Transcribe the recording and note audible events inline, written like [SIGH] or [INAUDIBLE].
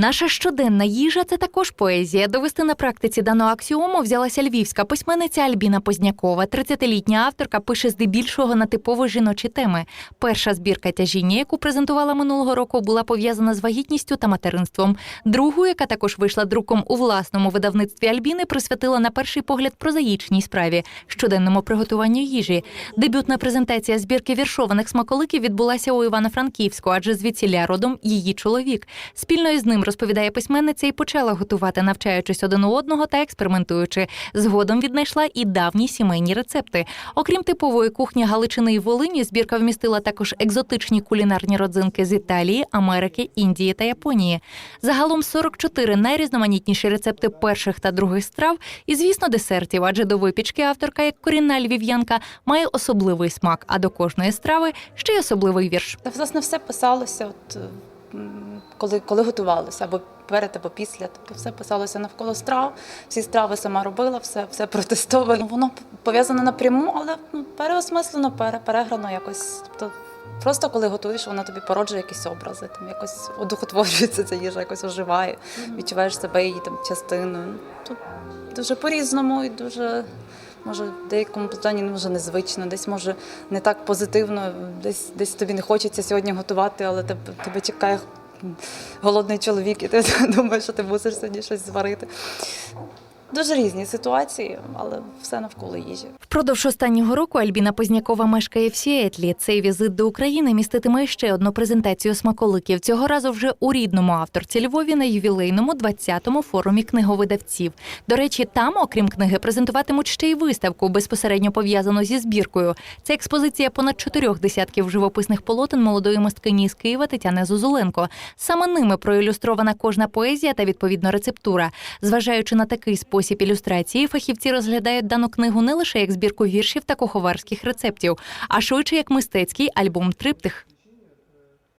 Наша щоденна їжа це також поезія. Довести на практиці дану аксіому взялася львівська письменниця Альбіна Познякова. 30-літня авторка пише здебільшого на типово жіночі теми. Перша збірка тяжіння, яку презентувала минулого року, була пов'язана з вагітністю та материнством. Другу, яка також вийшла друком у власному видавництві Альбіни, присвятила на перший погляд прозаїчній справі щоденному приготуванню їжі. Дебютна презентація збірки віршованих смаколиків відбулася у Івано-Франківську, адже звідсіля родом її чоловік. Спільно із ним розповідає письменниця і почала готувати, навчаючись один у одного та експериментуючи. Згодом віднайшла і давні сімейні рецепти. Окрім типової кухні Галичини і Волині, збірка вмістила також екзотичні кулінарні родзинки з Італії, Америки, Індії та Японії. Загалом 44 найрізноманітніші рецепти перших та других страв, і звісно, десертів, адже до випічки авторка, як корінна львів'янка, має особливий смак, а до кожної страви ще й особливий вірш. Та власне все писалося, от, коли, коли готувалося, або перед, або після. Тобто все писалося навколо страв, всі страви сама робила, все, все протестовано. Воно пов'язане напряму, але ну, переосмислено, пере, переграно якось. Тобто, просто коли готуєш, воно тобі породжує якісь образи, там якось одухотворюється ця їжа, якось оживає, відчуваєш себе її там частиною. Тут дуже по-різному і дуже. Може, в деякому питанні може незвично, десь може не так позитивно, десь, десь тобі не хочеться сьогодні готувати, але тебе, тебе чекає голодний чоловік, і ти [LAUGHS] думаєш, що ти мусиш сьогодні щось зварити. Дуже різні ситуації, але все навколо їжі. Впродовж останнього року Альбіна Познякова мешкає в Сіетлі. Цей візит до України міститиме ще одну презентацію смаколиків. Цього разу вже у рідному авторці Львові на ювілейному 20-му форумі книговидавців. До речі, там, окрім книги, презентуватимуть ще й виставку, безпосередньо пов'язану зі збіркою. Це експозиція понад чотирьох десятків живописних полотен молодої мисткині з Києва Тетяни Зозуленко. Саме ними проілюстрована кожна поезія та відповідно рецептура. Зважаючи на такий спосіб ілюстрації, фахівці розглядають дану книгу не лише як збірку віршів та куховарських рецептів, а швидше як мистецький альбом триптих.